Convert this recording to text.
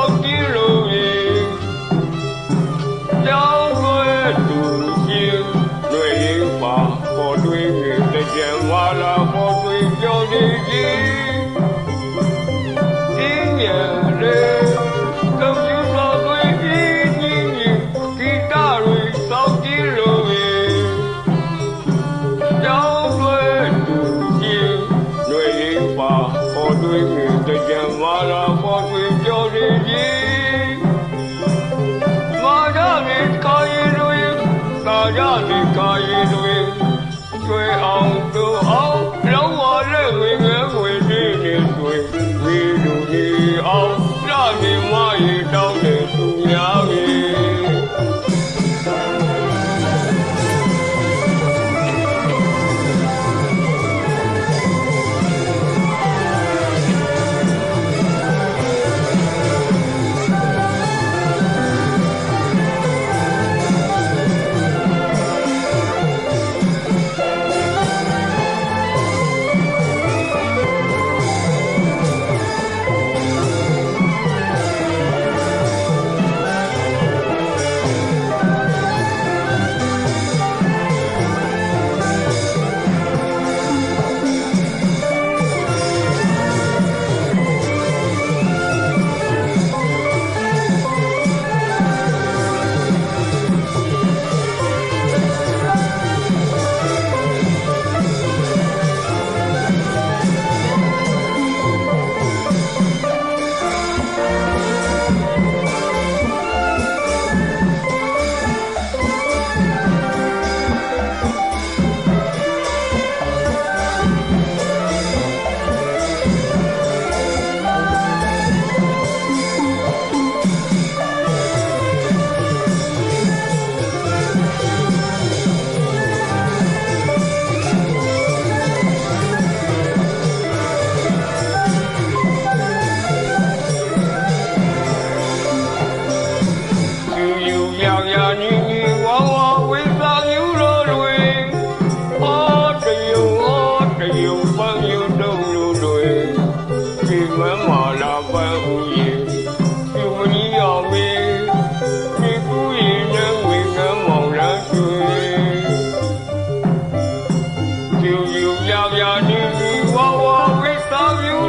က်ကြည့်လို့ရေကြောင်းွယ်သူရှင်တွေရင်ပါပေါ်တွင်တကြံဝါလာပေါ်တွင်ကြောင်းနေကြီး ပေါ်တွင်တကြံဝါလာပေါ်တွင်ကြောင်းနေကြီးမာရမေကာယေတွေကာရမေကာယေတွေကျွေအောင်တို့အောင်လောင်းဝါလက်ဝင်ငယ်ဝင်နေနေတွေဝီလူဒီအောင်ရမေမရေတောင်းတဲ့သူများ ကြီးယူယူမြောင်ရာနီနီဝါဝါဝိသာယူလို့လွေအော်တယုံအော်တယုံပန်းယူတော့လို့လွေဒီမမလာပန်းဦးရေယူမနီအောင်မေဒီကူရင်နဲ့ဝေကမောင်လန်းကျွေယူယူမြောင်ရာနီနီဝါဝါဝိသာယူ